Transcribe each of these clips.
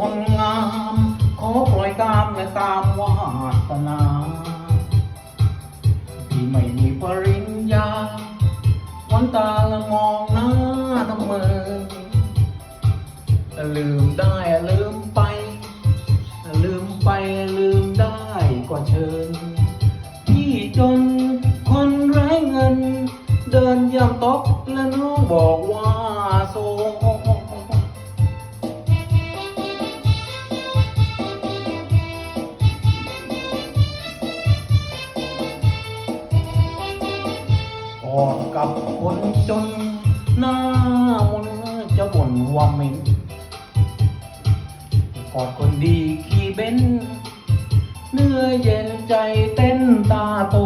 คนงาม ขอปล่อยกามและตามวาสนา ที่ไม่มีปริญญา วันตาละมองหน้าทำเมินลืมได้ลืมไป ลืมไปลืมได้ก็เชิญ พี่จนคนไร้เงิน เดินย่ำตกและน้องบอกว่าโซ กอดกับคนจน หน้ามนจะบ่นว่าเหม็นกอดคนดีขี่เบนเนื้อเย็นใจเต้นตาโต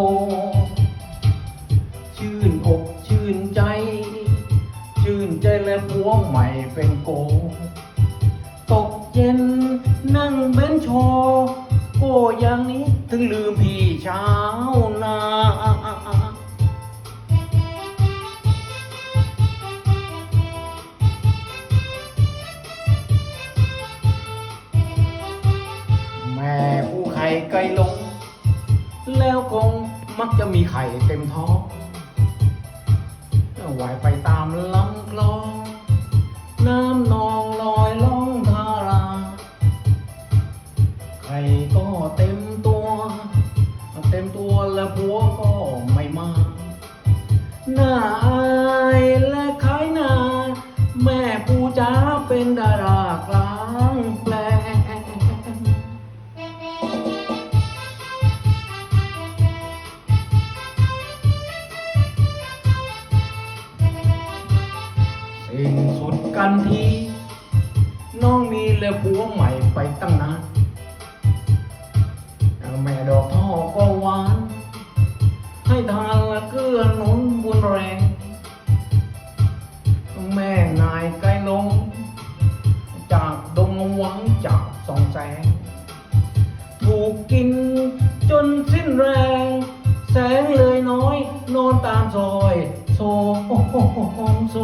ชื่นอกชื่นใจ ชื่นใจและพวงใหม่เป็นโก ตกเย็นนั่งเบนโชโอ้อย่างนี้ถึงลืมพี่ชาน ไข่ไก่ลง แล้วคงมักจะมีไข่เต็มท้องว่ายไปตามลำคลอง น้ำนองลอยล่องทาราไข่ก็เต็มตัว เต็มตัวแล้วผัวก็ไม่มา หน้าอายและขายหน้า แม่ปูจ๋าเป็นดารา กันที น้องมีและผัวใหม่ไปตั้งนานแม่ดอกท่อก็หวาน ให้ทานละเกลือหนุนบุญแรง แม่นายไกลลง จากดงหวังจากสองแสง ถูกกินจนสิ้นแรง แสงเลยน้อย นอนตามซอย โซโซ